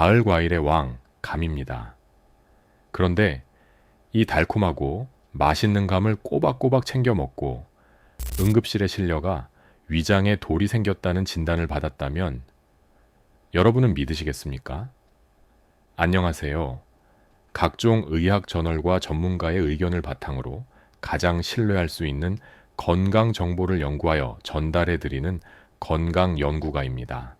가을 과일의 왕, 감입니다. 그런데 이 달콤하고 맛있는 감을 꼬박꼬박 챙겨 먹고 응급실에 실려가 위장에 돌이 생겼다는 진단을 받았다면 여러분은 믿으시겠습니까? 안녕하세요. 각종 의학 저널과 전문가의 의견을 바탕으로 가장 신뢰할 수 있는 건강 정보를 연구하여 전달해 드리는 건강 연구가입니다.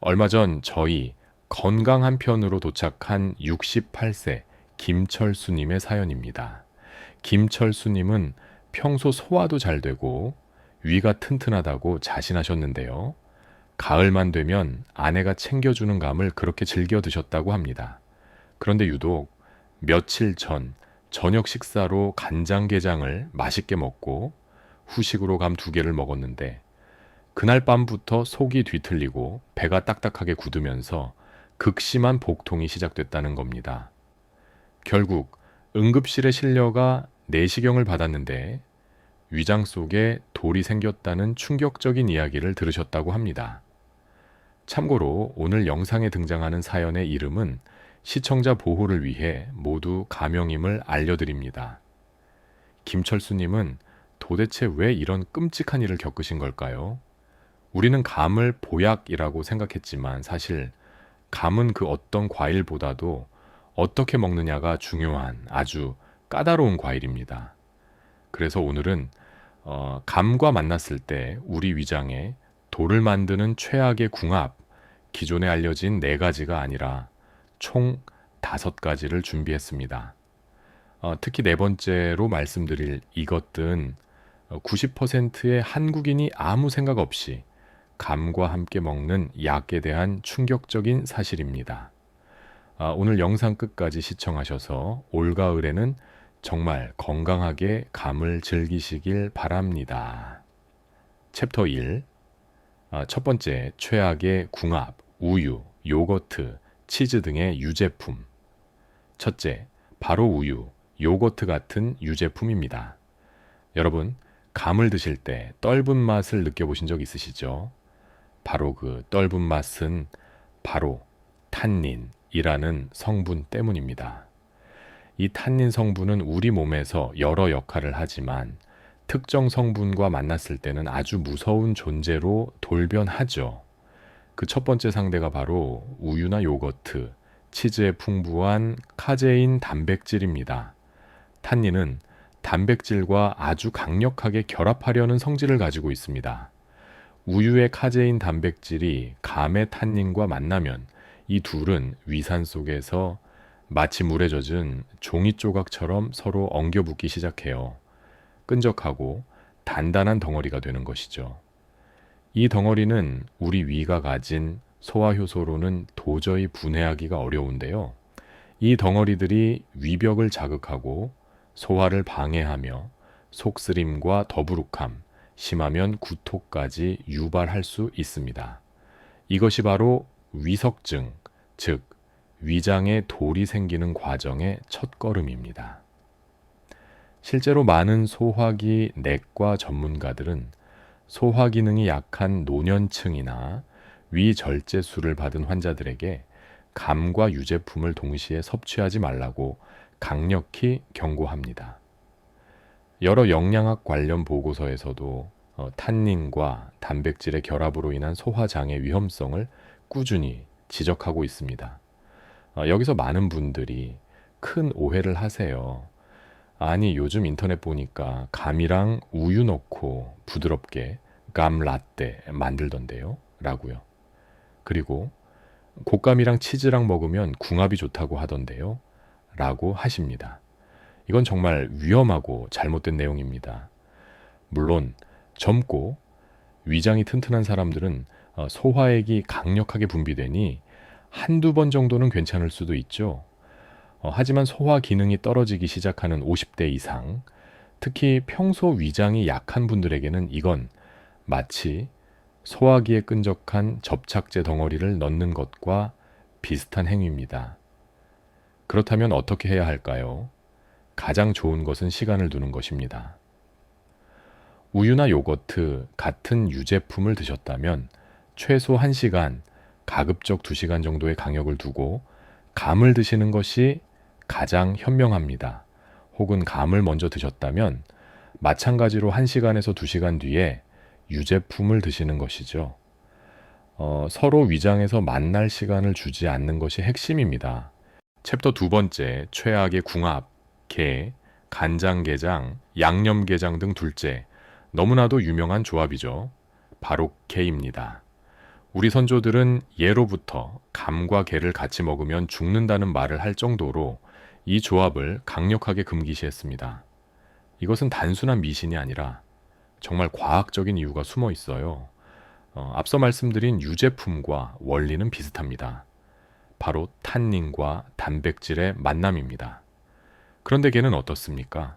얼마 전 저희 건강한 편으로 도착한 68세 김철수님의 사연입니다. 김철수님은 평소 소화도 잘 되고 위가 튼튼하다고 자신하셨는데요. 가을만 되면 아내가 챙겨주는 감을 그렇게 즐겨 드셨다고 합니다. 그런데 유독 며칠 전 저녁 식사로 간장게장을 맛있게 먹고 후식으로 감 두 개를 먹었는데 그날 밤부터 속이 뒤틀리고 배가 딱딱하게 굳으면서 극심한 복통이 시작됐다는 겁니다. 결국 응급실에 실려가 내시경을 받았는데 위장 속에 돌이 생겼다는 충격적인 이야기를 들으셨다고 합니다. 참고로 오늘 영상에 등장하는 사연의 이름은 시청자 보호를 위해 모두 가명임을 알려드립니다. 김철수님은 도대체 왜 이런 끔찍한 일을 겪으신 걸까요? 우리는 감을 보약이라고 생각했지만 사실 감은 그 어떤 과일보다도 어떻게 먹느냐가 중요한 아주 까다로운 과일입니다. 그래서 오늘은 어, 감과 만났을 때 우리 위장에 돌을 만드는 최악의 궁합, 기존에 알려진 네 가지가 아니라 총 다섯 가지를 준비했습니다. 어, 특히 네 번째로 말씀드릴 이것은 90%의 한국인이 아무 생각 없이 감과 함께 먹는 약에 대한 충격적인 사실입니다. 아, 오늘 영상 끝까지 시청하셔서 올가을에는 정말 건강하게 감을 즐기시길 바랍니다. 챕터 1. 아, 첫 번째, 최악의 궁합, 우유, 요거트, 치즈 등의 유제품. 첫째, 바로 우유, 요거트 같은 유제품입니다. 여러분, 감을 드실 때 떫은 맛을 느껴보신 적 있으시죠? 바로 그 떫은 맛은 바로 탄닌이라는 성분 때문입니다. 이 탄닌 성분은 우리 몸에서 여러 역할을 하지만 특정 성분과 만났을 때는 아주 무서운 존재로 돌변하죠. 그 첫 번째 상대가 바로 우유나 요거트, 치즈에 풍부한 카제인 단백질입니다. 탄닌은 단백질과 아주 강력하게 결합하려는 성질을 가지고 있습니다. 우유의 카제인 단백질이 감의 탄닌과 만나면 이 둘은 위산 속에서 마치 물에 젖은 종이 조각처럼 서로 엉겨붙기 시작해요. 끈적하고 단단한 덩어리가 되는 것이죠. 이 덩어리는 우리 위가 가진 소화 효소로는 도저히 분해하기가 어려운데요. 이 덩어리들이 위벽을 자극하고 소화를 방해하며 속쓰림과 더부룩함, 심하면 구토까지 유발할 수 있습니다. 이것이 바로 위석증, 즉 위장에 돌이 생기는 과정의 첫걸음입니다. 실제로 많은 소화기 내과 전문가들은 소화 기능이 약한 노년층이나 위절제술을 받은 환자들에게 감과 유제품을 동시에 섭취하지 말라고 강력히 경고합니다. 여러 영양학 관련 보고서에서도 어, 탄닌과 단백질의 결합으로 인한 소화장애 위험성을 꾸준히 지적하고 있습니다. 어, 여기서 많은 분들이 큰 오해를 하세요. 아니, 요즘 인터넷 보니까 감이랑 우유 넣고 부드럽게 감 라떼 만들던데요. 라고요. 그리고 곶감이랑 치즈랑 먹으면 궁합이 좋다고 하던데요. 라고 하십니다. 이건 정말 위험하고 잘못된 내용입니다. 물론 젊고 위장이 튼튼한 사람들은 어, 소화액이 강력하게 분비되니 한두 번 정도는 괜찮을 수도 있죠. 어, 하지만 소화 기능이 떨어지기 시작하는 50대 이상, 특히 평소 위장이 약한 분들에게는 이건 마치 소화기에 끈적한 접착제 덩어리를 넣는 것과 비슷한 행위입니다. 그렇다면 어떻게 해야 할까요? 가장 좋은 것은 시간을 두는 것입니다. 우유나 요거트 같은 유제품을 드셨다면 최소 1시간 가급적 2시간 정도의 강역을 두고 감을 드시는 것이 가장 현명합니다. 혹은 감을 먼저 드셨다면 마찬가지로 1시간에서 2시간 뒤에 유제품을 드시는 것이죠. 어, 서로 위장에서 만날 시간을 주지 않는 것이 핵심입니다. 챕터 두 번째, 최악의 궁합, 게, 간장게장, 양념게장 등 둘째, 너무나도 유명한 조합이죠. 바로 게입니다. 우리 선조들은 예로부터 감과 게를 같이 먹으면 죽는다는 말을 할 정도로 이 조합을 강력하게 금기시했습니다. 이것은 단순한 미신이 아니라 정말 과학적인 이유가 숨어 있어요. 어, 앞서 말씀드린 유제품과 원리는 비슷합니다. 바로 탄닌과 단백질의 만남입니다. 그런데 걔는 어떻습니까?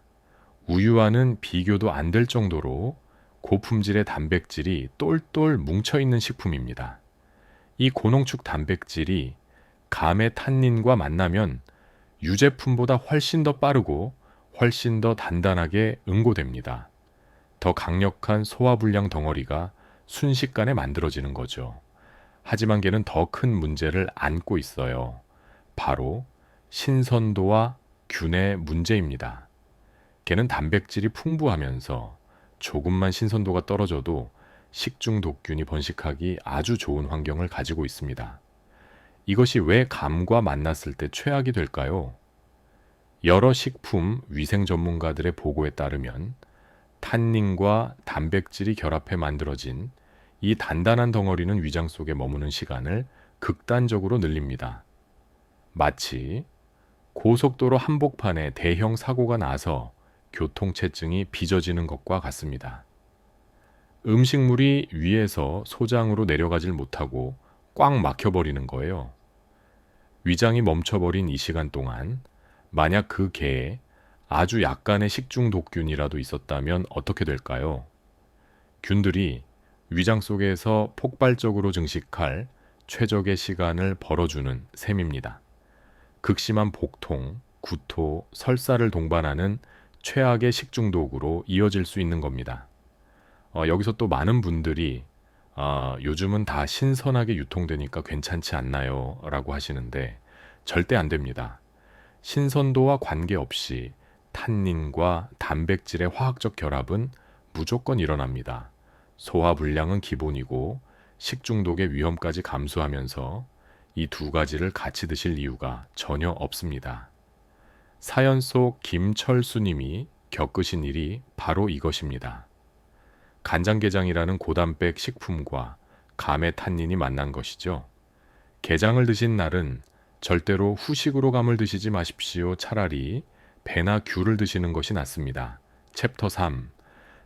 우유와는 비교도 안 될 정도로 고품질의 단백질이 똘똘 뭉쳐 있는 식품입니다. 이 고농축 단백질이 감의 탄닌과 만나면 유제품보다 훨씬 더 빠르고 훨씬 더 단단하게 응고됩니다. 더 강력한 소화불량 덩어리가 순식간에 만들어지는 거죠. 하지만 걔는 더 큰 문제를 안고 있어요. 바로 신선도와 균의 문제입니다. 걔는 단백질이 풍부하면서 조금만 신선도가 떨어져도 식중 독균이 번식하기 아주 좋은 환경을 가지고 있습니다. 이것이 왜 감과 만났을 때 최악이 될까요? 여러 식품 위생 전문가들의 보고에 따르면 탄닌과 단백질이 결합해 만들어진 이 단단한 덩어리는 위장 속에 머무는 시간을 극단적으로 늘립니다. 마치 고속도로 한복판에 대형 사고가 나서 교통체증이 빚어지는 것과 같습니다. 음식물이 위에서 소장으로 내려가질 못하고 꽉 막혀버리는 거예요. 위장이 멈춰버린 이 시간 동안 만약 그 개에 아주 약간의 식중 독균이라도 있었다면 어떻게 될까요? 균들이 위장 속에서 폭발적으로 증식할 최적의 시간을 벌어주는 셈입니다. 극심한 복통, 구토, 설사를 동반하는 최악의 식중독으로 이어질 수 있는 겁니다. 어, 여기서 또 많은 분들이 어, 요즘은 다 신선하게 유통되니까 괜찮지 않나요? 라고 하시는데 절대 안 됩니다. 신선도와 관계없이 탄닌과 단백질의 화학적 결합은 무조건 일어납니다. 소화 불량은 기본이고 식중독의 위험까지 감수하면서 이 두 가지를 같이 드실 이유가 전혀 없습니다. 사연 속 김철수님이 겪으신 일이 바로 이것입니다. 간장게장이라는 고단백 식품과 감의 탄닌이 만난 것이죠. 게장을 드신 날은 절대로 후식으로 감을 드시지 마십시오. 차라리 배나 귤을 드시는 것이 낫습니다. 챕터 3.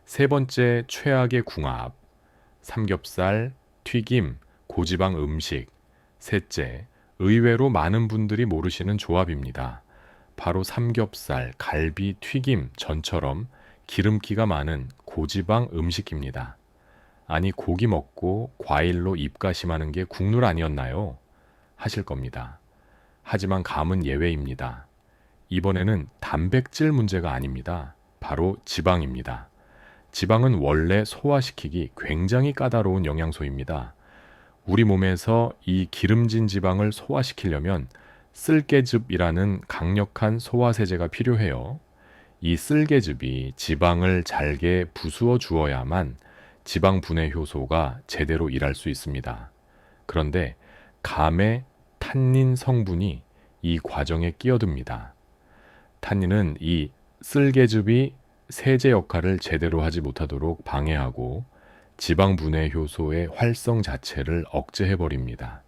세 번째 최악의 궁합. 삼겹살, 튀김, 고지방 음식. 셋째, 의외로 많은 분들이 모르시는 조합입니다. 바로 삼겹살, 갈비, 튀김 전처럼 기름기가 많은 고지방 음식입니다. 아니, 고기 먹고 과일로 입가심하는 게 국룰 아니었나요? 하실 겁니다. 하지만 감은 예외입니다. 이번에는 단백질 문제가 아닙니다. 바로 지방입니다. 지방은 원래 소화시키기 굉장히 까다로운 영양소입니다. 우리 몸에서 이 기름진 지방을 소화시키려면 쓸개즙이라는 강력한 소화세제가 필요해요. 이 쓸개즙이 지방을 잘게 부수어 주어야만 지방 분해 효소가 제대로 일할 수 있습니다. 그런데 감의 탄닌 성분이 이 과정에 끼어듭니다. 탄닌은 이 쓸개즙이 세제 역할을 제대로 하지 못하도록 방해하고 지방 분해 효소의 활성 자체를 억제해 버립니다.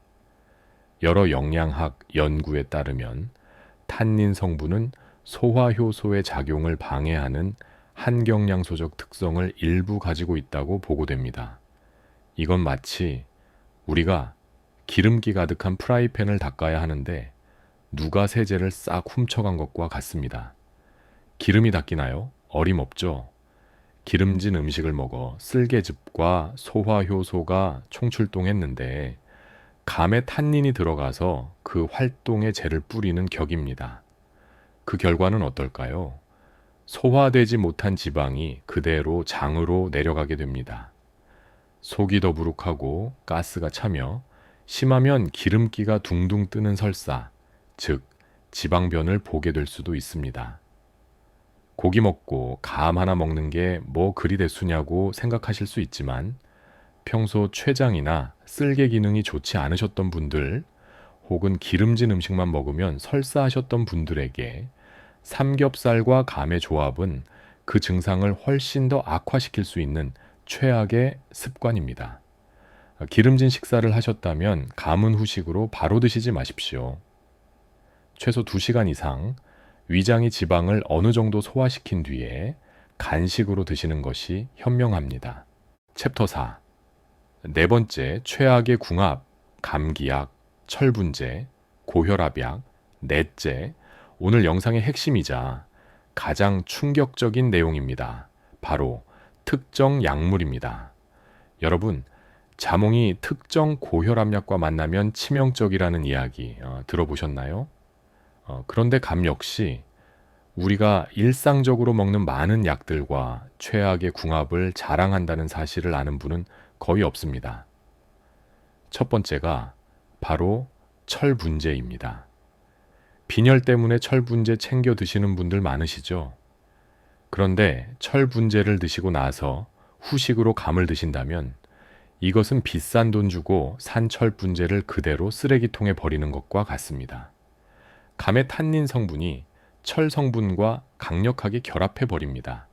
여러 영양학 연구에 따르면 탄닌 성분은 소화 효소의 작용을 방해하는 한경량소적 특성을 일부 가지고 있다고 보고됩니다. 이건 마치 우리가 기름기 가득한 프라이팬을 닦아야 하는데 누가 세제를 싹 훔쳐간 것과 같습니다. 기름이 닦이나요? 어림없죠. 기름진 음식을 먹어 쓸개즙과 소화효소가 총출동했는데 감에 탄닌이 들어가서 그 활동에 재를 뿌리는 격입니다. 그 결과는 어떨까요? 소화되지 못한 지방이 그대로 장으로 내려가게 됩니다. 속이 더부룩하고 가스가 차며 심하면 기름기가 둥둥 뜨는 설사, 즉 지방변을 보게 될 수도 있습니다. 고기 먹고 감 하나 먹는 게 뭐 그리 대수냐고 생각하실 수 있지만 평소 췌장이나 쓸개 기능이 좋지 않으셨던 분들 혹은 기름진 음식만 먹으면 설사하셨던 분들에게 삼겹살과 감의 조합은 그 증상을 훨씬 더 악화시킬 수 있는 최악의 습관입니다. 기름진 식사를 하셨다면 감은 후식으로 바로 드시지 마십시오. 최소 2시간 이상 위장이 지방을 어느 정도 소화시킨 뒤에 간식으로 드시는 것이 현명합니다. 챕터 4. 네 번째, 최악의 궁합, 감기약, 철분제, 고혈압약. 넷째, 오늘 영상의 핵심이자 가장 충격적인 내용입니다. 바로 특정 약물입니다. 여러분, 자몽이 특정 고혈압약과 만나면 치명적이라는 이야기 어, 들어보셨나요? 어, 그런데 감 역시 우리가 일상적으로 먹는 많은 약들과 최악의 궁합을 자랑한다는 사실을 아는 분은 거의 없습니다. 첫 번째가 바로 철분제입니다. 빈혈 때문에 철분제 챙겨 드시는 분들 많으시죠? 그런데 철분제를 드시고 나서 후식으로 감을 드신다면 이것은 비싼 돈 주고 산 철분제를 그대로 쓰레기통에 버리는 것과 같습니다. 감의 탄닌 성분이 철 성분과 강력하게 결합해 버립니다.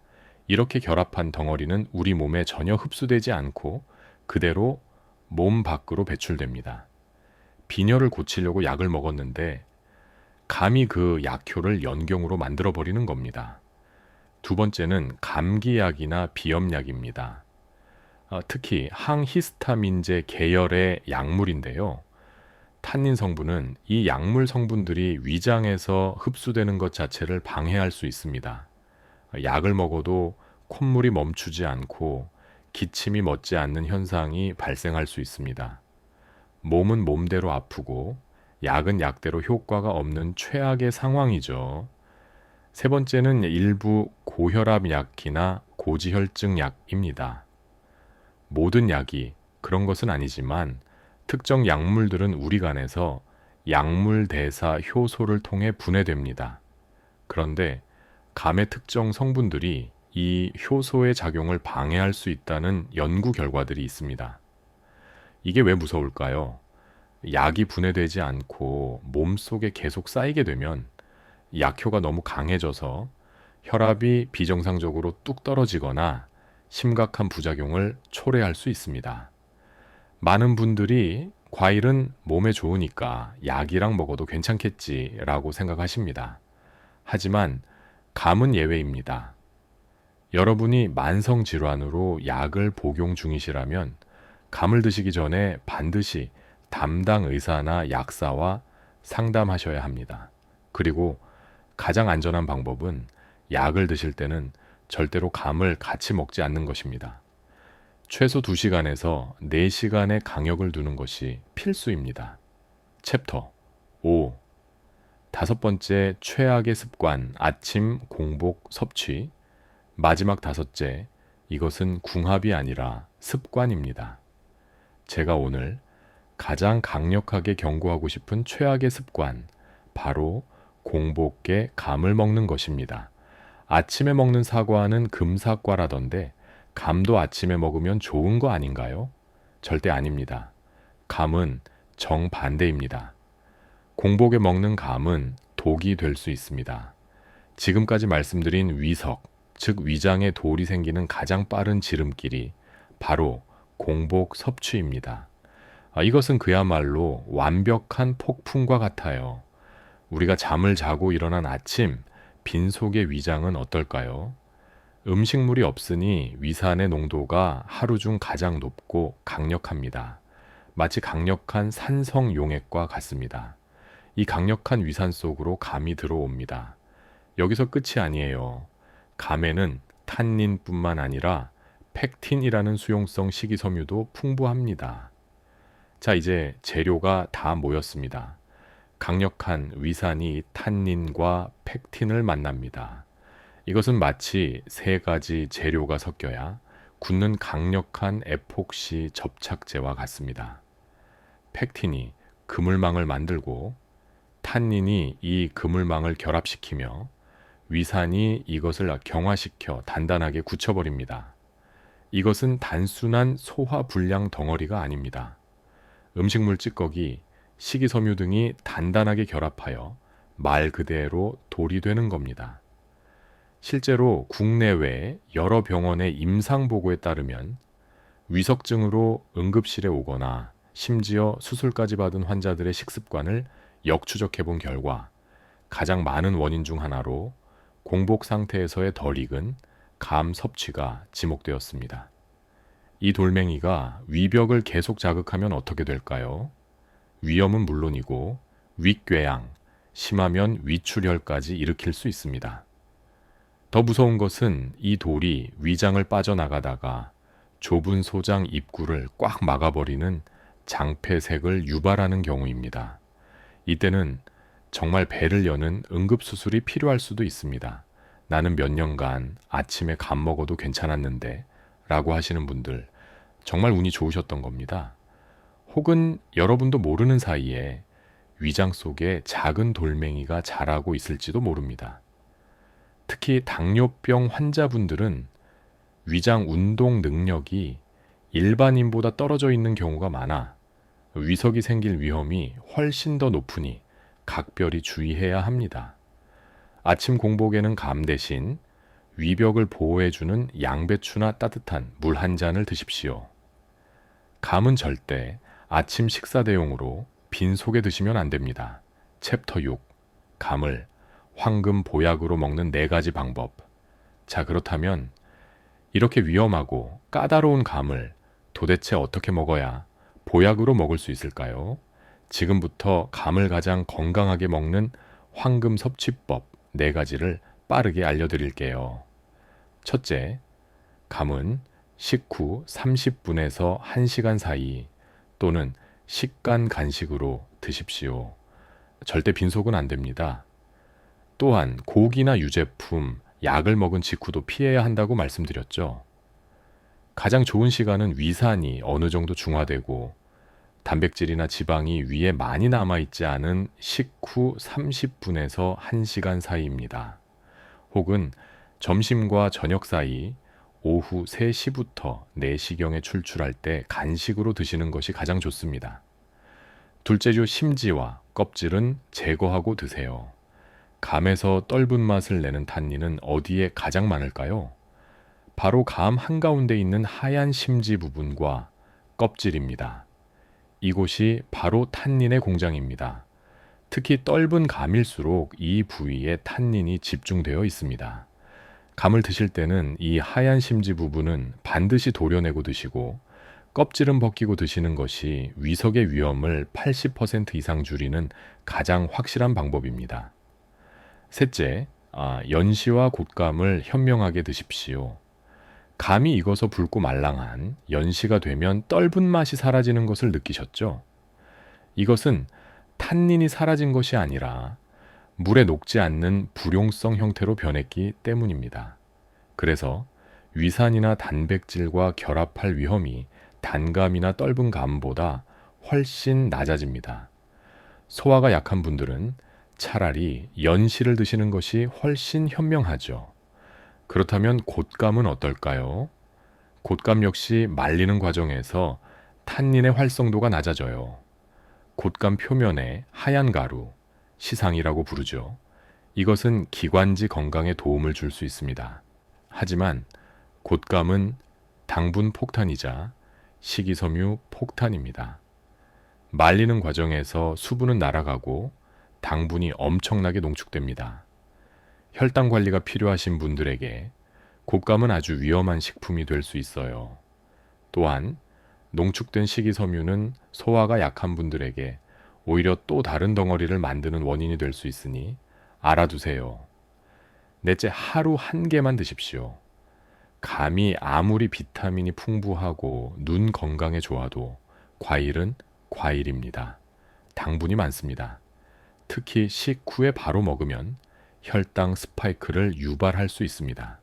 이렇게 결합한 덩어리는 우리 몸에 전혀 흡수되지 않고 그대로 몸 밖으로 배출됩니다. 빈혈을 고치려고 약을 먹었는데 감이 그 약효를 연경으로 만들어 버리는 겁니다. 두 번째는 감기약이나 비염약입니다. 어, 특히 항히스타민제 계열의 약물인데요. 탄닌 성분은 이 약물 성분들이 위장에서 흡수되는 것 자체를 방해할 수 있습니다. 약을 먹어도 콧물이 멈추지 않고 기침이 멎지 않는 현상이 발생할 수 있습니다. 몸은 몸대로 아프고 약은 약대로 효과가 없는 최악의 상황이죠. 세 번째는 일부 고혈압 약이나 고지혈증 약입니다. 모든 약이 그런 것은 아니지만 특정 약물들은 우리 간에서 약물 대사 효소를 통해 분해됩니다. 그런데 감의 특정 성분들이 이 효소의 작용을 방해할 수 있다는 연구 결과들이 있습니다. 이게 왜 무서울까요? 약이 분해되지 않고 몸 속에 계속 쌓이게 되면 약효가 너무 강해져서 혈압이 비정상적으로 뚝 떨어지거나 심각한 부작용을 초래할 수 있습니다. 많은 분들이 과일은 몸에 좋으니까 약이랑 먹어도 괜찮겠지라고 생각하십니다. 하지만 감은 예외입니다. 여러분이 만성 질환으로 약을 복용 중이시라면 감을 드시기 전에 반드시 담당 의사나 약사와 상담하셔야 합니다. 그리고 가장 안전한 방법은 약을 드실 때는 절대로 감을 같이 먹지 않는 것입니다. 최소 2시간에서 4시간의 강역을 두는 것이 필수입니다. 챕터 5 다섯 번째 최악의 습관 아침 공복 섭취 마지막 다섯째 이것은 궁합이 아니라 습관입니다. 제가 오늘 가장 강력하게 경고하고 싶은 최악의 습관 바로 공복에 감을 먹는 것입니다. 아침에 먹는 사과는 금사과라던데 감도 아침에 먹으면 좋은 거 아닌가요? 절대 아닙니다. 감은 정반대입니다. 공복에 먹는 감은 독이 될 수 있습니다. 지금까지 말씀드린 위석, 즉 위장에 돌이 생기는 가장 빠른 지름길이 바로 공복 섭취입니다. 아, 이것은 그야말로 완벽한 폭풍과 같아요. 우리가 잠을 자고 일어난 아침, 빈속의 위장은 어떨까요? 음식물이 없으니 위산의 농도가 하루 중 가장 높고 강력합니다. 마치 강력한 산성 용액과 같습니다. 이 강력한 위산 속으로 감이 들어옵니다. 여기서 끝이 아니에요. 감에는 탄닌뿐만 아니라 팩틴이라는 수용성 식이섬유도 풍부합니다. 자, 이제 재료가 다 모였습니다. 강력한 위산이 탄닌과 팩틴을 만납니다. 이것은 마치 세 가지 재료가 섞여야 굳는 강력한 에폭시 접착제와 같습니다. 팩틴이 그물망을 만들고 탄닌이 이 그물망을 결합시키며 위산이 이것을 경화시켜 단단하게 굳혀버립니다. 이것은 단순한 소화 불량 덩어리가 아닙니다. 음식물 찌꺼기, 식이섬유 등이 단단하게 결합하여 말 그대로 돌이 되는 겁니다. 실제로 국내외 여러 병원의 임상 보고에 따르면 위석증으로 응급실에 오거나 심지어 수술까지 받은 환자들의 식습관을 역추적해 본 결과 가장 많은 원인 중 하나로 공복 상태에서의 덜 익은 감 섭취가 지목되었습니다. 이 돌멩이가 위벽을 계속 자극하면 어떻게 될까요? 위염은 물론이고 윗궤양, 심하면 위출혈까지 일으킬 수 있습니다. 더 무서운 것은 이 돌이 위장을 빠져나가다가 좁은 소장 입구를 꽉 막아버리는 장폐색을 유발하는 경우입니다. 이때는 정말 배를 여는 응급수술이 필요할 수도 있습니다. 나는 몇 년간 아침에 감 먹어도 괜찮았는데 라고 하시는 분들 정말 운이 좋으셨던 겁니다. 혹은 여러분도 모르는 사이에 위장 속에 작은 돌멩이가 자라고 있을지도 모릅니다. 특히 당뇨병 환자분들은 위장 운동 능력이 일반인보다 떨어져 있는 경우가 많아 위석이 생길 위험이 훨씬 더 높으니 각별히 주의해야 합니다. 아침 공복에는 감 대신 위벽을 보호해주는 양배추나 따뜻한 물 한 잔을 드십시오. 감은 절대 아침 식사 대용으로 빈속에 드시면 안 됩니다. 챕터 6. 감을 황금 보약으로 먹는 네 가지 방법. 자, 그렇다면 이렇게 위험하고 까다로운 감을 도대체 어떻게 먹어야 보약으로 먹을 수 있을까요? 지금부터 감을 가장 건강하게 먹는 황금 섭취법 네 가지를 빠르게 알려드릴게요. 첫째, 감은 식후 30분에서 1시간 사이 또는 식간 간식으로 드십시오. 절대 빈속은 안 됩니다. 또한 고기나 유제품, 약을 먹은 직후도 피해야 한다고 말씀드렸죠. 가장 좋은 시간은 위산이 어느 정도 중화되고 단백질이나 지방이 위에 많이 남아있지 않은 식후 30분에서 1시간 사이입니다. 혹은 점심과 저녁 사이 오후 3시부터 4시경에 출출할 때 간식으로 드시는 것이 가장 좋습니다. 둘째 주 심지와 껍질은 제거하고 드세요. 감에서 떫은 맛을 내는 탄닌은 어디에 가장 많을까요? 바로 감 한가운데 있는 하얀 심지 부분과 껍질입니다. 이곳이 바로 탄닌의 공장입니다. 특히 떫은 감일수록 이 부위에 탄닌이 집중되어 있습니다. 감을 드실 때는 이 하얀 심지 부분은 반드시 도려내고 드시고 껍질은 벗기고 드시는 것이 위석의 위험을 80% 이상 줄이는 가장 확실한 방법입니다. 셋째, 아, 연시와 곶감을 현명하게 드십시오. 감이 익어서 붉고 말랑한 연시가 되면 떫은 맛이 사라지는 것을 느끼셨죠? 이것은 탄닌이 사라진 것이 아니라 물에 녹지 않는 불용성 형태로 변했기 때문입니다. 그래서 위산이나 단백질과 결합할 위험이 단감이나 떫은 감보다 훨씬 낮아집니다. 소화가 약한 분들은 차라리 연시를 드시는 것이 훨씬 현명하죠. 그렇다면 곶감은 어떨까요? 곶감 역시 말리는 과정에서 탄닌의 활성도가 낮아져요. 곶감 표면에 하얀 가루, 시상이라고 부르죠. 이것은 기관지 건강에 도움을 줄 수 있습니다. 하지만 곶감은 당분 폭탄이자 식이섬유 폭탄입니다. 말리는 과정에서 수분은 날아가고 당분이 엄청나게 농축됩니다. 혈당 관리가 필요하신 분들에게 곶감은 아주 위험한 식품이 될 수 있어요. 또한 농축된 식이섬유는 소화가 약한 분들에게 오히려 또 다른 덩어리를 만드는 원인이 될 수 있으니 알아두세요. 넷째, 하루 한 개만 드십시오. 감이 아무리 비타민이 풍부하고 눈 건강에 좋아도 과일은 과일입니다. 당분이 많습니다. 특히 식후에 바로 먹으면 혈당 스파이크를 유발할 수 있습니다.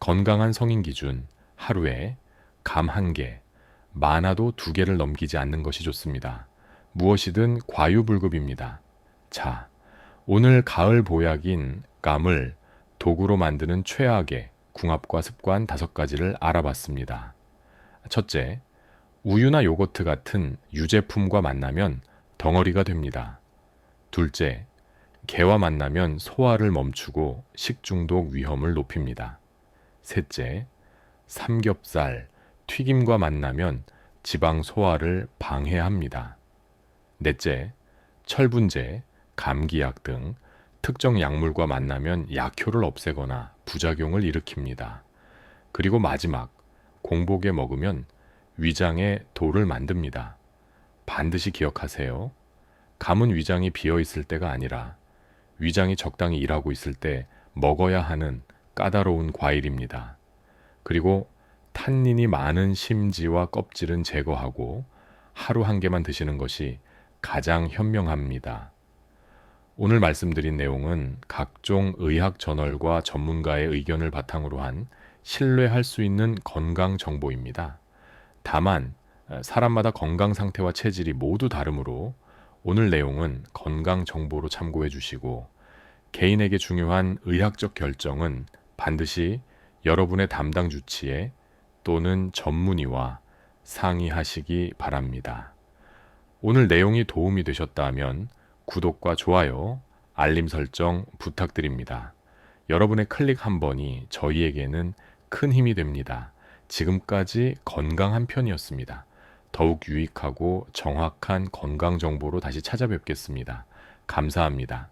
건강한 성인 기준 하루에 감 한 개, 많아도 두 개를 넘기지 않는 것이 좋습니다. 무엇이든 과유불급입니다. 자, 오늘 가을 보약인 감을 도구로 만드는 최악의 궁합과 습관 다섯 가지를 알아봤습니다. 첫째, 우유나 요거트 같은 유제품과 만나면 덩어리가 됩니다. 둘째, 개와 만나면 소화를 멈추고 식중독 위험을 높입니다. 셋째, 삼겹살, 튀김과 만나면 지방 소화를 방해합니다. 넷째, 철분제, 감기약 등 특정 약물과 만나면 약효를 없애거나 부작용을 일으킵니다. 그리고 마지막, 공복에 먹으면 위장에 돌을 만듭니다. 반드시 기억하세요. 감은 위장이 비어 있을 때가 아니라 위장이 적당히 일하고 있을 때 먹어야 하는 까다로운 과일입니다. 그리고 탄닌이 많은 심지와 껍질은 제거하고 하루 한 개만 드시는 것이 가장 현명합니다. 오늘 말씀드린 내용은 각종 의학 저널과 전문가의 의견을 바탕으로 한 신뢰할 수 있는 건강 정보입니다. 다만 사람마다 건강 상태와 체질이 모두 다르므로 오늘 내용은 건강 정보로 참고해 주시고 개인에게 중요한 의학적 결정은 반드시 여러분의 담당 주치의 또는 전문의와 상의하시기 바랍니다. 오늘 내용이 도움이 되셨다면 구독과 좋아요, 알림 설정 부탁드립니다. 여러분의 클릭 한 번이 저희에게는 큰 힘이 됩니다. 지금까지 건강한 편이었습니다. 더욱 유익하고 정확한 건강 정보로 다시 찾아뵙겠습니다. 감사합니다.